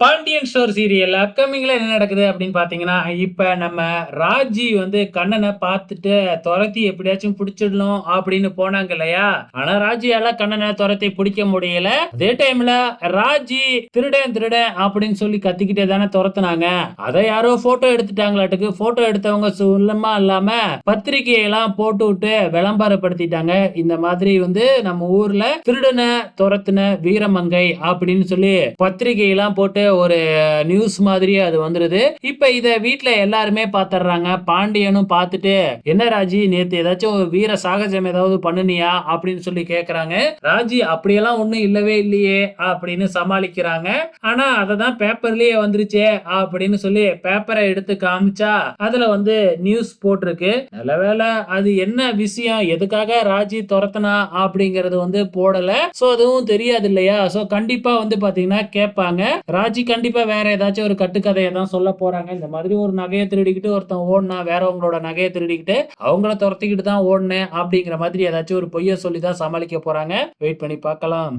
Pandian store serial அப்கமிங்ல என்ன நடக்குது அப்படின்னு பார்த்தீங்கன்னா இப்போ நம்ம ராஜி வந்து கண்ணனை பார்த்துட்டு துரத்தி எப்படியாச்சும் பிடிச்சிடணும் அப்படின்னு போனாங்க இல்லையா? ஆனா ராஜியால கண்ணனை துரத்தி பிடிக்க முடியல. அதே டைம்ல ராஜி திருடன் திருடன் அப்படின்னு சொல்லி கத்திக்கிட்டே தானே துரத்துனாங்க. அதை யாரோ போட்டோ எடுத்துட்டாங்களாட்டுக்கு. போட்டோ எடுத்தவங்க சொல்லமா இல்லாம பத்திரிகையெல்லாம் போட்டு விட்டு விளம்பரப்படுத்திட்டாங்க. இந்த மாதிரி வந்து நம்ம ஊர்ல திருடனை துரத்துன வீரமங்கை அப்படின்னு சொல்லி பத்திரிகையெல்லாம் போட்டு ஒரு நியூஸ் மாதிரியே அது வந்துருது. இப்ப இத வீட்ல எல்லாருமே பாத்துறாங்க பாண்டியனும் பார்த்துட்டு என்ன ராஜி நேத்து ஏதாச்சும் வீர சாகசம் ஏதாவது பண்ணுனியா? அப்படின்னு சொல்லி கேக்குறாங்க. ராஜி அப்படியெல்லாம் ஒண்ணும் இல்லவே இல்லையே அப்படின்னு சமாளிக்கிறாங்க. ஆனா அததான் பேப்பர்லயே வந்துருச்சே அப்படின்னு சொல்லி பேப்பரை எடுத்து காமிச்சா அதுல வந்து நியூஸ் போட்டிருக்கு. நல்ல வேளை அது என்ன விஷயம்? எதுக்காக ராஜி துரத்தனா அப்படிங்கறது வந்து போடல. சோ அதுவும் தெரியாது இல்லையா? சோ கண்டிப்பா வந்து பாத்தீங்கன்னா கேட்பாங்க ராஜி கண்டிப்பா வேற ஏதாச்சும் ஒரு கட்டுக்கதையை தான் சொல்ல போறாங்க. இந்த மாதிரி ஒரு நகையை திருடிக்கிட்டு ஒருத்தன் ஓடினா வேறவங்களோட நகையை திருடிக்கிட்டு அவங்கள துரத்திக்கிட்டு தான் ஓடினேன் அப்படிங்கிற மாதிரி ஏதாச்சும் ஒரு பொய்ய சொல்லி தான் சமாளிக்க போறாங்க. வெயிட் பண்ணி பார்க்கலாம்.